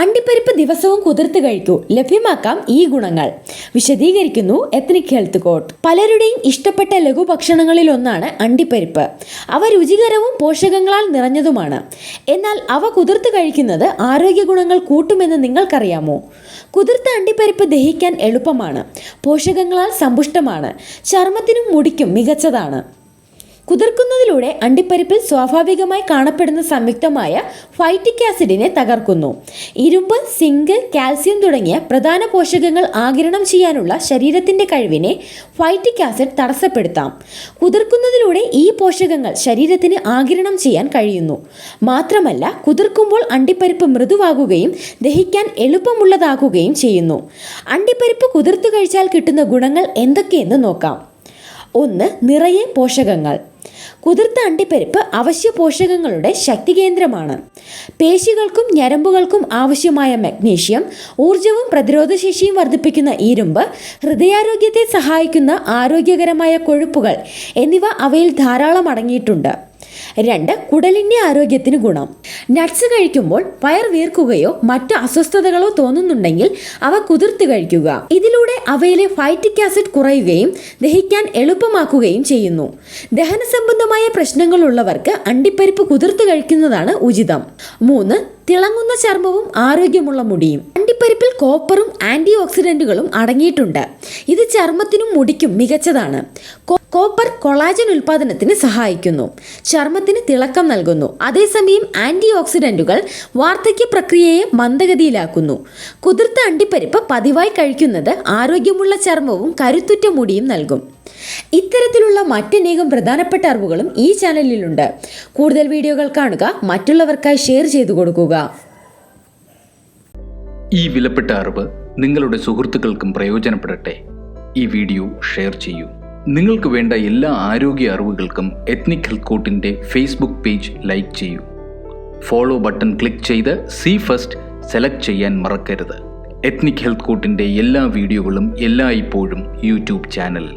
അണ്ടിപ്പരിപ്പ് ദിവസവും കുതിർത്ത് കഴിക്കൂ. ലഭ്യമാക്കാം ഈ ഗുണങ്ങൾ. വിശദീകരിക്കുന്നു എത്നിക് ഹെൽത്ത് കോട്ട് പലരുടെയും ഇഷ്ടപ്പെട്ട ലഘുഭക്ഷണങ്ങളിൽ ഒന്നാണ് അണ്ടിപ്പരിപ്പ്. അവ രുചികരവും പോഷകങ്ങളാൽ നിറഞ്ഞതുമാണ്. എന്നാൽ അവ കുതിർത്ത് കഴിക്കുന്നത് ആരോഗ്യ ഗുണങ്ങൾ കൂട്ടുമെന്ന് നിങ്ങൾക്കറിയാമോ? കുതിർത്ത അണ്ടിപ്പരിപ്പ് ദഹിക്കാൻ എളുപ്പമാണ്. പോഷകങ്ങളാൽ സമ്പുഷ്ടമാണ്. ചർമ്മത്തിനും മുടിക്കും മികച്ചതാണ്. കുതിർക്കുന്നതിലൂടെ അണ്ടിപ്പരിപ്പിൽ സ്വാഭാവികമായി കാണപ്പെടുന്ന സംയുക്തമായ ഫൈറ്റിക് ആസിഡിനെ തകർക്കുന്നു. ഇരുമ്പ് സിങ്ക് കാൽസ്യം തുടങ്ങിയ പ്രധാന പോഷകങ്ങൾ ആകിരണം ചെയ്യാനുള്ള ശരീരത്തിന്റെ കഴിവിനെ ഫൈറ്റിക് ആസിഡ് തടസ്സപ്പെടുത്താം. കുതിർക്കുന്നതിലൂടെ ഈ പോഷകങ്ങൾ ശരീരത്തിന് ആകിരണം ചെയ്യാൻ കഴിയുന്നു. മാത്രമല്ല കുതിർക്കുമ്പോൾ അണ്ടിപ്പരിപ്പ് മൃദുവാകുകയും ദഹിക്കാൻ എളുപ്പമുള്ളതാകുകയും ചെയ്യുന്നു. അണ്ടിപ്പരിപ്പ് കുതിർത്തു കഴിച്ചാൽ കിട്ടുന്ന ഗുണങ്ങൾ എന്തൊക്കെയെന്ന് നോക്കാം. ഒന്ന് നിറയെ പോഷകങ്ങൾ. കുതിർത്ത അണ്ടിപ്പരിപ്പ് അവശ്യ പോഷകങ്ങളുടെ ശക്തി കേന്ദ്രമാണ്. പേശികൾക്കും ഞരമ്പുകൾക്കും ആവശ്യമായ മഗ്നീഷ്യം ഊർജവും പ്രതിരോധശേഷിയും വർദ്ധിപ്പിക്കുന്ന ഇരുമ്പ് ഹൃദയാരോഗ്യത്തെ സഹായിക്കുന്ന ആരോഗ്യകരമായ കൊഴുപ്പുകൾ എന്നിവ അവയിൽ ധാരാളം അടങ്ങിയിട്ടുണ്ട്. രണ്ട് കുടലിന്റെ ആരോഗ്യത്തിന് ഗുണം. നട്ട്സ് കഴിക്കുമ്പോൾ വയർ വീർക്കുകയോ മറ്റ് അസ്വസ്ഥതകളോ തോന്നുന്നുണ്ടെങ്കിൽ അവ കുതിർത്ത് കഴിക്കുക. ഇതിലൂടെ അവയിലെ ഫൈറ്റിക് ആസിഡ് കുറയുകയും ദഹിക്കാൻ എളുപ്പമാക്കുകയും ചെയ്യുന്നു. ദഹന സംബന്ധമായ പ്രശ്നങ്ങളുള്ളവർക്ക് അണ്ടിപ്പരിപ്പ് കുതിർത്ത് കഴിക്കുന്നതാണ് ഉചിതം. മൂന്ന് തിളങ്ങുന്ന ചർമ്മവും ആരോഗ്യമുള്ള മുടിയും. അണ്ടിപ്പരിപ്പിൽ കോപ്പറും ആന്റി ഓക്സിഡന്റുകളും അടങ്ങിയിട്ടുണ്ട്. ഇത് ചർമ്മത്തിനും മുടിക്കും മികച്ചതാണ്. കോപ്പർ കൊളാജൻ ഉൽപാദനത്തിന് സഹായിക്കുന്നു. ചർമ്മത്തിന് തിളക്കം നൽകുന്നു. അതേസമയം ആന്റി ഓക്സിഡന്റുകൾ വാർദ്ധക്യ പ്രക്രിയയെ മന്ദഗതിയിലാക്കുന്നു. കുതിർത്ത അണ്ടിപ്പരിപ്പ് പതിവായി കഴിക്കുന്നത് ആരോഗ്യമുള്ള ചർമ്മവും കരുത്തുറ്റ മുടിയും നൽകും. ഇത്തരത്തിലുള്ള മറ്റനേകം പ്രധാനപ്പെട്ട അറിവുകളും ഈ ചാനലിലുണ്ട്. കൂടുതൽ വീഡിയോകൾ കാണുക മറ്റുള്ളവർക്കായി ഷെയർ ചെയ്തു കൊടുക്കുക. ഈ വിലപ്പെട്ട അറിവ് നിങ്ങളുടെ സുഹൃത്തുക്കൾക്കും പ്രയോജനപ്പെടട്ടെ. ഈ വീഡിയോ ഷെയർ ചെയ്യൂ. നിങ്ങൾക്ക് വേണ്ട എല്ലാ ആരോഗ്യ അറിവുകൾക്കും എത്നിക് ഹെൽത്ത് കോട്ടിന്റെ ഫേസ്ബുക്ക് പേജ് ലൈക്ക് ചെയ്യൂ. ഫോളോ ബട്ടൺ ക്ലിക്ക് ചെയ്ത് സി ഫസ്റ്റ് സെലക്ട് ചെയ്യാൻ മറക്കരുത്. എത്നിക് ഹെൽത്ത് കോട്ടിന്റെ എല്ലാ വീഡിയോകളും എല്ലായ്പ്പോഴും യൂട്യൂബ് ചാനലിൽ